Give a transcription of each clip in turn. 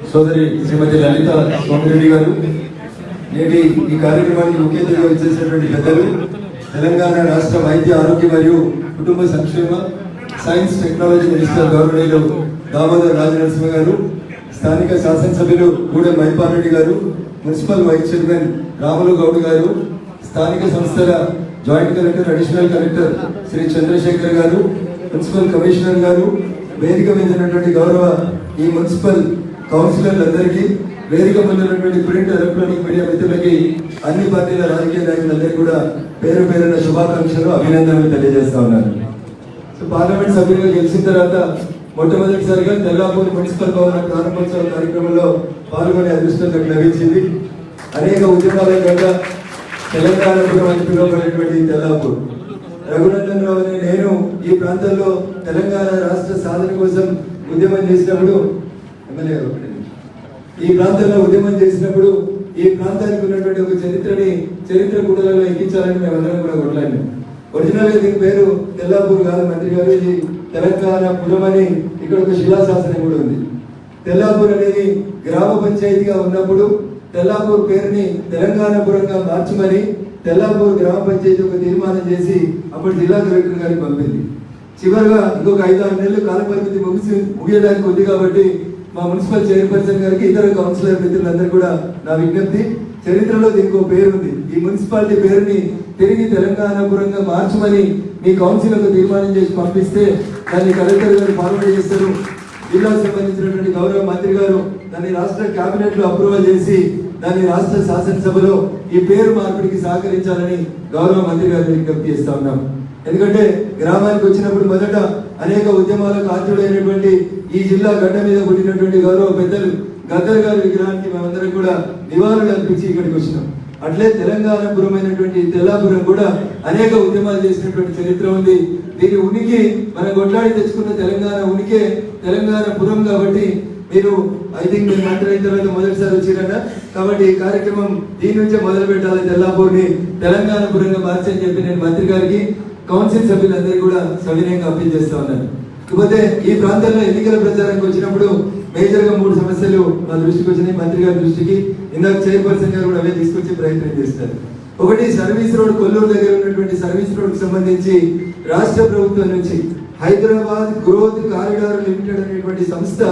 సోదరి శ్రీమతి లలిత సోమిరెడ్డి గారు నేటి ఈ కార్యక్రమానికి ముఖ్య అతిథిగా వచ్చేసినటువంటి పెద్దలు తెలంగాణ రాష్ట్ర వైద్య ఆరోగ్య మరియు కుటుంబ సంక్షేమ సైన్స్ టెక్నాలజీ మినిస్టర్ గౌరవనీయులు దామోదర్ రాజనరసింహ గారు స్థానిక శాసనసభ్యులు గూడెం మహిపాలరెడ్డి రెడ్డి గారు municipal vice chairman Ramulu Goud గారు స్థానిక సంస్థల joint collector additional collector Shri Chandrashekar గారు మున్సిపల్ కమిషనర్ గారు వేదిక మీద ఉన్నటువంటి గౌరవ ఈ మున్సిపల్ కౌన్సిలర్లందరికీ వేదిక పొందినటువంటి ప్రింట్ ఎలక్ట్రానిక్ మీడియా మిత్రులకి అన్ని పార్టీల రాజకీయ నాయకులందరికీ కూడా పేరు పేరున శుభాకాంక్షలు అభినందనలు తెలియజేస్తా ఉన్నాను. సో పార్లమెంట్ సభ్యులుగా గెలిచిన తర్వాత మొట్టమొదటిసారిగా తెల్లాపూర్ మున్సిపల్ భవన ప్రారంభోత్సవ కార్యక్రమంలో పాల్గొనే అదృష్టం నాకు లభించింది. అనేక ఉద్యమాల ద్వారా తెలంగాణ పురం అని పిలువబడేటువంటి తెల్లాపూర్. రఘునందన్ రావు నేను ఈ ప్రాంతంలో తెలంగాణ రాష్ట్ర సాధన కోసం ఉద్యమం చేసినప్పుడు ఎమ్మెల్యే గారు ఈ ప్రాంతంలో ఉద్యమం చేసినప్పుడు ఈ ప్రాంతానికి ఉన్నటువంటి ఒక చరిత్రని చరిత్ర గుడలలో ఎక్కించాలని మేమందరం కూడా కొట్లాడినాం. ఒరిజినల్గా దీని పేరు తెల్లాపూర్ కాదు మంత్రి గారు ఇది తెలంగాణ పురమని ఇక్కడ ఒక శిలాశాసనం కూడా ఉంది. తెల్లాపూర్ అనేది గ్రామ పంచాయతీగా ఉన్నప్పుడు తెల్లాపూర్ పేరుని తెలంగాణ పురంగా మార్చమని తెల్లాపూర్ గ్రామ పంచాయతీ ఒక తీర్మానం చేసి అప్పుడు జిల్లా కలెక్టర్ గారికి పంపింది. చివరిగా ఇంకొక ఐదు ఆరు నెలలు కాలపరిమితి ముగిసి ముగియడానికి ఉంది కాబట్టి మా మున్సిపల్ చైర్పర్సన్ గారికి ఇతర కౌన్సిలర్ మిత్రులందరూ కూడా నా విజ్ఞప్తి. చరిత్రలో దీనికి ఒక పేరు ఉంది ఈ మున్సిపాలిటీ పేరుని తిరిగి తెలంగాణ పురంగా మార్చమని మీ కౌన్సిల్ ఒక తీర్మానం చేసి పంపిస్తే దాన్ని కలెక్టర్ గారు ఫార్వర్డ్ చేస్తారు. జిల్లాకు సంబంధించినటువంటి గౌరవ మంత్రి గారు దాన్ని రాష్ట్ర కేబినెట్లో అప్రూవల్ చేసి దాన్ని రాష్ట్ర శాసనసభలో ఈ పేరు మార్పిడికి సహకరించాలని గౌరవ మంత్రి గారు విజ్ఞప్తి చేస్తా ఉన్నాం. ఎందుకంటే గ్రామానికి వచ్చినప్పుడు మొదట అనేక ఉద్యమాలకు ఆద్యుడైనటువంటి ఈ జిల్లా గడ్డ మీద పుట్టినటువంటి గౌరవ పెద్దలు గద్దర్ గారి విగ్రహానికి మేమందరం కూడా నివాళులు అర్పించి ఇక్కడికి వచ్చినాం. అట్లే తెలంగాణపురమైనటువంటి తెల్లాపురం కూడా అనేక ఉద్యమాలు చేసినటువంటి చరిత్ర ఉంది. దీని ఉనికి మనం కొట్లాడి తెచ్చుకున్న తెలంగాణ ఉనికే తెలంగాణ పురం కాబట్టి మీరు ఐ థింక్ మీరు మంత్రి అయిన తర్వాత మొదటిసారి వచ్చిరన్న కాబట్టి ఈ కార్యక్రమం దీని నుంచే మొదలు పెట్టాలి తెల్లాపూర్ని. తెలంగాణ పురంగా మార్చని చెప్పి నేను మంత్రి గారికి కౌన్సిల్ సభ్యులందరికీ కూడా సవినయంగా అప్పీల్ చేస్తా ఉన్నాను. ఇకపోతే ఈ ప్రాంతంలో ఎన్నికల ప్రచారానికి వచ్చినప్పుడు మేజర్గా మూడు సమస్యలు నా దృష్టికి వచ్చినాయి మంత్రి గారి దృష్టికి. ఇందాక చైర్పర్సన్ గారు కూడా అవే తీసుకొచ్చే ప్రయత్నం చేస్తారు. ఒకటి సర్వీస్ రోడ్ కొల్లూరు దగ్గర ఉన్నటువంటి సర్వీస్ రోడ్కి సంబంధించి రాష్ట్ర ప్రభుత్వం నుంచి హైదరాబాద్ గ్రోత్ కారిడార్ లిమిటెడ్ అనేటువంటి సంస్థ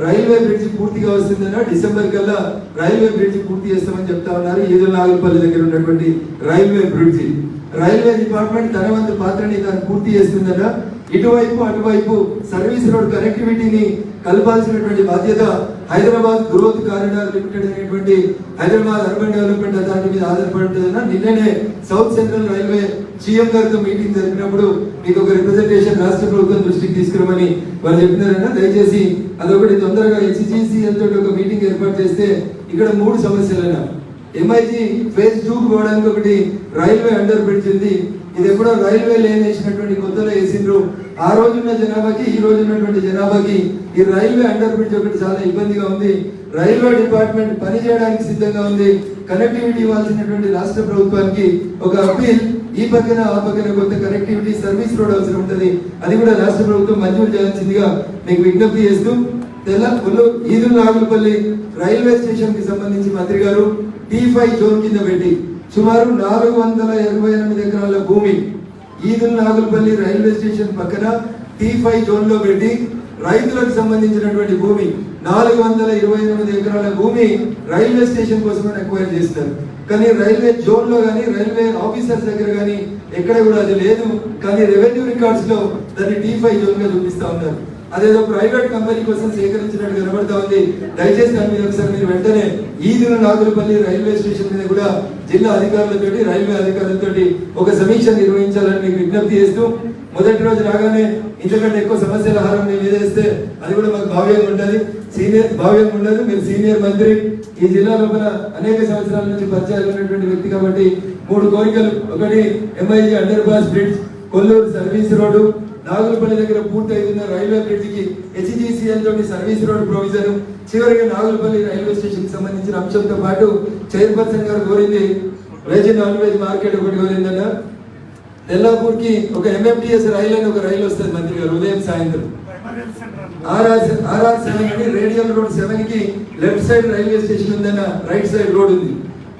రైల్వే బ్రిడ్జ్ పూర్తిగా వస్తుందన్న డిసెంబర్ కల్లా రైల్వే బ్రిడ్జ్ పూర్తి చేస్తామని చెప్తా ఉన్నారు. ఈదు నాగులపల్లి దగ్గర ఉన్నటువంటి రైల్వే బ్రిడ్జ్. రైల్వే డిపార్ట్మెంట్ తన వంతు పాత్రని దాన్ని పూర్తి చేస్తుందట ఇటువైపు అటువైపు సర్వీస్ రోడ్ కనెక్టివిటీని కలపాల్సినటువంటి బాధ్యత హైదరాబాద్ గ్రోత్ కారిడార్ లిమిటెడ్ అనేటువంటి హైదరాబాద్ అర్బన్ డెవలప్మెంట్ అథారిటీ మీద ఆధారపడుతుందన్న నిన్ననే సౌత్ సెంట్రల్ రైల్వే సీఎం గారితో మీటింగ్ జరిపినప్పుడు మీకు ఒక రిప్రజెంటేషన్ రాష్ట్ర ప్రభుత్వం దృష్టికి తీసుకురమని వాళ్ళు చెప్పినారన్న. దయచేసి అదొకటి తొందరగా హెచ్జిసిఎల్ తోటి ఒక మీటింగ్ ఏర్పాటు చేస్తే ఇక్కడ మూడు సమస్యలన్న. ఎంఐజీ ఫేజ్ టూ పోవడానికి ఒకటి రైల్వే అండర్ బ్రిడ్జ్ ఉంది. ఇది ఎప్పుడో రైల్వే లేన్ వేసినటువంటి ఆ రోజున్న జనాభాకి ఈ రోజు ఉన్నటువంటి జనాభాకి ఈ రైల్వే అండర్ బ్రిడ్జ్ ఒకటి చాలా ఇబ్బందిగా ఉంది. రైల్వే డిపార్ట్మెంట్ పని చేయడానికి సిద్ధంగా ఉంది. కనెక్టివిటీ ఇవ్వాల్సినటువంటి రాష్ట్ర ప్రభుత్వానికి ఒక అప్పీల్ ఈ పక్కన ఆ పక్కన కొంత కనెక్టివిటీ సర్వీస్ రోడ్ అవసరం ఉంటుంది. అది కూడా రాష్ట్ర ప్రభుత్వం మంజూరు చేయాల్సిందిగా మీకు విజ్ఞప్తి చేస్తూ తెల్ల కొల్లు ఈదుల్ నాగులపల్లి రైల్వే స్టేషన్కి సంబంధించి మంత్రి గారు టీ ఫైవ్ జోన్ కింద పెట్టి సుమారు నాలుగు వందల ఇరవై ఎనిమిది ఎకరాల భూమి ఈదుల్ నాగులపల్లి రైల్వే స్టేషన్ పక్కన టీ ఫైవ్ జోన్లో పెట్టి రైతులకు సంబంధించినటువంటి భూమి నాలుగు వందల ఇరవై ఎనిమిది ఎకరాల భూమి రైల్వే స్టేషన్ కోసమని ఎక్వైర్ చేస్తారు. కానీ రైల్వే జోన్లో కానీ రైల్వే ఆఫీసర్స్ దగ్గర కానీ ఎక్కడ కూడా అది లేదు. కానీ రెవెన్యూ రికార్డ్స్లో దాన్ని టీ ఫైవ్ జోన్గా చూపిస్తా ఉన్నారు. అదేదో ప్రైవేట్ కంపెనీ కోసం సేకరించినట్టు కనబడతా ఉంది. దయచేసి దాని మీద ఒకసారి మీరు వెంటనే ఈదుల నాగులపల్లి రైల్వే స్టేషన్ మీద కూడా జిల్లా అధికారులతోటి రైల్వే అధికారులతోటి ఒక సమీక్ష నిర్వహించాలని మీకు విజ్ఞప్తి చేస్తూ మొదటి రోజు రాగానే ఇంతకంటే ఎక్కువ సమస్యల హారం మేము ఏదేస్తే అది కూడా మాకు భావ్యంగా ఉండాలి సీనియర్ భావ్యంగా ఉండదు. మీరు సీనియర్ మంత్రి. ఈ జిల్లా లోపల అనేక సంవత్సరాల నుంచి పరిచయాలు ఉన్నటువంటి వ్యక్తి కాబట్టి మూడు కోరికలు. ఒకటి MIG underpass bridge Kolluru service road Nagulapalli దగ్గర పూర్తి అవుతున్న రైల్వే బ్రిడ్జికి హెచ్జిసిఎల్ తోటి సర్వీస్ రోడ్ ప్రొవిజన్ చివరిగా నాగులపల్లి రైల్వే స్టేషన్కి సంబంధించిన అంశంతో పాటు చైర్పర్సన్ గారు కోరింది వెజ్ నాన్ వెజ్ మార్కెట్ ఒకటి కోరిందన్న. తెల్లాపూర్కి ఒక ఎంఎంటీఎస్ రైలు అని ఒక రైలు వస్తుంది మంత్రి గారు ఉదయం సాయంత్రం. ఆర్ఆర్ ఆర్ఆర్ సెవెన్ అని రేడియల్ రోడ్ సెవెన్కి లెఫ్ట్ సైడ్ రైల్వే స్టేషన్ ఉందన్న రైట్ సైడ్ రోడ్ ఉంది.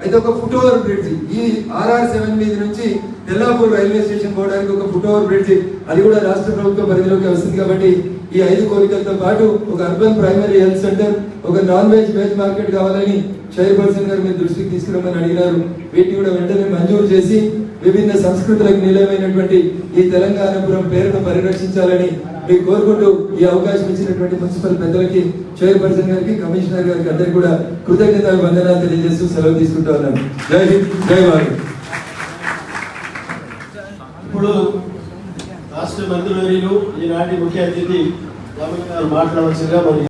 అయితే ఒక ఫుట్ ఓవర్ బ్రిడ్జ్. ఈ ఆర్ఆర్ సెవెన్ మీద నుంచి తెల్లాపూర్ రైల్వే స్టేషన్ పోవడానికి ఒక ఫుట్ ఓవర్ బ్రిడ్జ్. అది కూడా రాష్ట్ర ప్రభుత్వ పరిధిలోకి వస్తుంది కాబట్టి ఈ ఐదు కోరికలతో పాటు ఒక అర్బన్ ప్రైమరీ హెల్త్ సెంటర్ ఒక నాన్ వెజ్ వెజ్ మార్కెట్ కావాలని చైర్పర్సన్ గారు మీరు దృష్టికి తీసుకురమ్మని అడిగినారు వీటిని కూడా వెంటనే మంజూరు చేసి విభిన్న సంస్కృతులకు నిలయమైనటువంటి ఈ తెలంగాణపురం పేరును పరిరక్షించాలని మీకు కోరుకుంటూ ఈ అవకాశం ఇచ్చినటువంటి మున్సిపల్ పెద్దలకి చైర్పర్సన్ గారికి కమిషనర్ గారికి అందరికీ కూడా కృతజ్ఞత వందనాలు తెలియజేస్తూ సెలవు తీసుకుంటా ఉన్నాను. జై హింద్ జై భారత్. ఇప్పుడు రాష్ట్ర మంత్రివర్యులు ఈనాటి ముఖ్య అతిథి మాట్లాడవలసిందిగా మరి